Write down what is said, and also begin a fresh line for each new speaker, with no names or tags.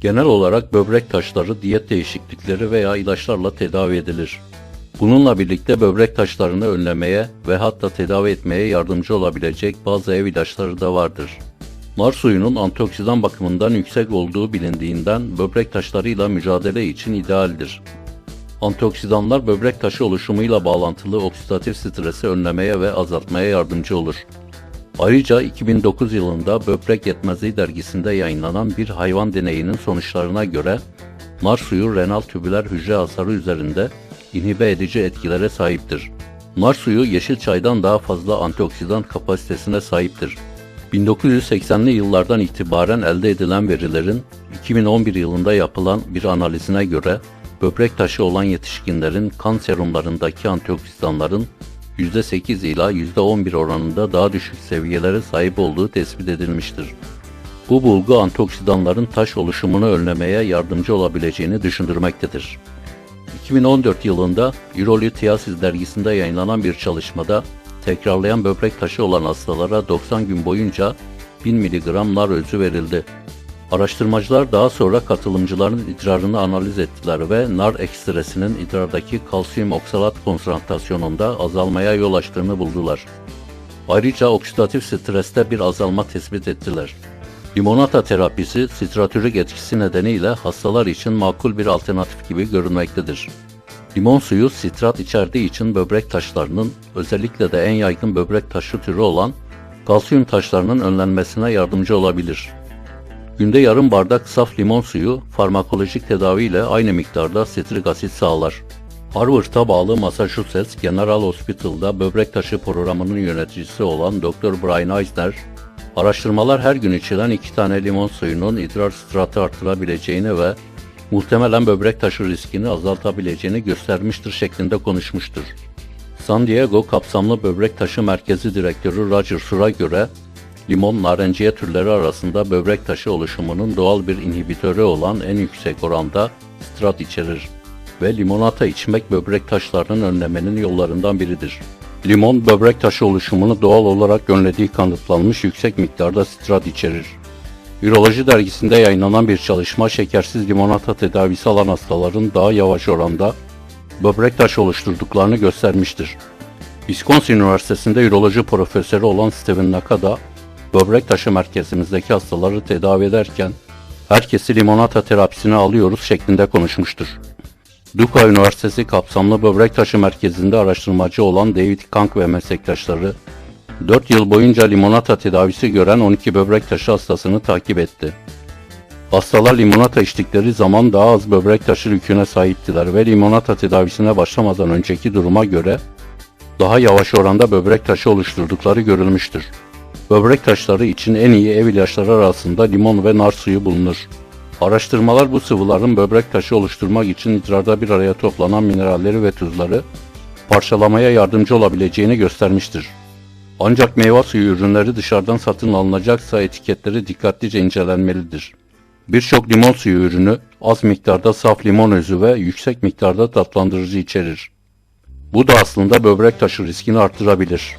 Genel olarak böbrek taşları diyet değişiklikleri veya ilaçlarla tedavi edilir. Bununla birlikte böbrek taşlarını önlemeye ve hatta tedavi etmeye yardımcı olabilecek bazı ev ilaçları da vardır. Nar suyunun antioksidan bakımından yüksek olduğu bilindiğinden böbrek taşlarıyla mücadele için idealdir. Antioksidanlar böbrek taşı oluşumuyla bağlantılı oksidatif stresi önlemeye ve azaltmaya yardımcı olur. Ayrıca 2009 yılında Böbrek Yetmezliği dergisinde yayınlanan bir hayvan deneyinin sonuçlarına göre nar suyu renal tübüler hücre hasarı üzerinde inhibe edici etkilere sahiptir. Nar suyu yeşil çaydan daha fazla antioksidan kapasitesine sahiptir. 1980'li yıllardan itibaren elde edilen verilerin 2011 yılında yapılan bir analizine göre böbrek taşı olan yetişkinlerin kan serumlarındaki antioksidanların %8 ila %11 oranında daha düşük seviyelere sahip olduğu tespit edilmiştir. Bu bulgu antioksidanların taş oluşumunu önlemeye yardımcı olabileceğini düşündürmektedir. 2014 yılında Urolithiasis dergisinde yayınlanan bir çalışmada tekrarlayan böbrek taşı olan hastalara 90 gün boyunca 1000 mg nar özü verildi. Araştırmacılar daha sonra katılımcıların idrarını analiz ettiler ve nar ekstresinin idrardaki kalsiyum oksalat konsantrasyonunda azalmaya yol açtığını buldular. Ayrıca oksidatif streste bir azalma tespit ettiler. Limonata terapisi stratürik etkisi nedeniyle hastalar için makul bir alternatif gibi görünmektedir. Limon suyu sitrat içerdiği için böbrek taşlarının, özellikle de en yaygın böbrek taşı türü olan kalsiyum taşlarının önlenmesine yardımcı olabilir. Günde yarım bardak saf limon suyu farmakolojik tedavi ile aynı miktarda sitrik asit sağlar. Harvard'a bağlı Massachusetts General Hospital'da böbrek taşı programının yöneticisi olan Dr. Brian Eisner, araştırmalar her gün içilen iki tane limon suyunun idrar stratı artırabileceğini ve muhtemelen böbrek taşı riskini azaltabileceğini göstermiştir şeklinde konuşmuştur. San Diego Kapsamlı Böbrek Taşı Merkezi Direktörü Roger Sur'a göre, limon narenciye türleri arasında böbrek taşı oluşumunun doğal bir inhibitörü olan en yüksek oranda strat içerir ve limonata içmek böbrek taşlarının önlemenin yollarından biridir. Limon, böbrek taşı oluşumunu doğal olarak önlediği kanıtlanmış yüksek miktarda strat içerir. Üroloji dergisinde yayınlanan bir çalışma şekersiz limonata tedavisi alan hastaların daha yavaş oranda böbrek taşı oluşturduklarını göstermiştir. Wisconsin Üniversitesi'nde üroloji profesörü olan Steven Nakada, böbrek taşı merkezimizdeki hastaları tedavi ederken herkesi limonata terapisine alıyoruz şeklinde konuşmuştur. Duke Üniversitesi kapsamlı böbrek taşı merkezinde araştırmacı olan David Kank ve meslektaşları 4 yıl boyunca limonata tedavisi gören 12 böbrek taşı hastasını takip etti. Hastalar limonata içtikleri zaman daha az böbrek taşı yüküne sahiptiler ve limonata tedavisine başlamadan önceki duruma göre daha yavaş oranda böbrek taşı oluşturdukları görülmüştür. Böbrek taşları için en iyi ev ilaçları arasında limon ve nar suyu bulunur. Araştırmalar bu sıvıların böbrek taşı oluşturmak için idrarda bir araya toplanan mineralleri ve tuzları parçalamaya yardımcı olabileceğini göstermiştir. Ancak meyve suyu ürünleri dışarıdan satın alınacaksa etiketleri dikkatlice incelenmelidir. Birçok limon suyu ürünü az miktarda saf limon özü ve yüksek miktarda tatlandırıcı içerir. Bu da aslında böbrek taşı riskini arttırabilir.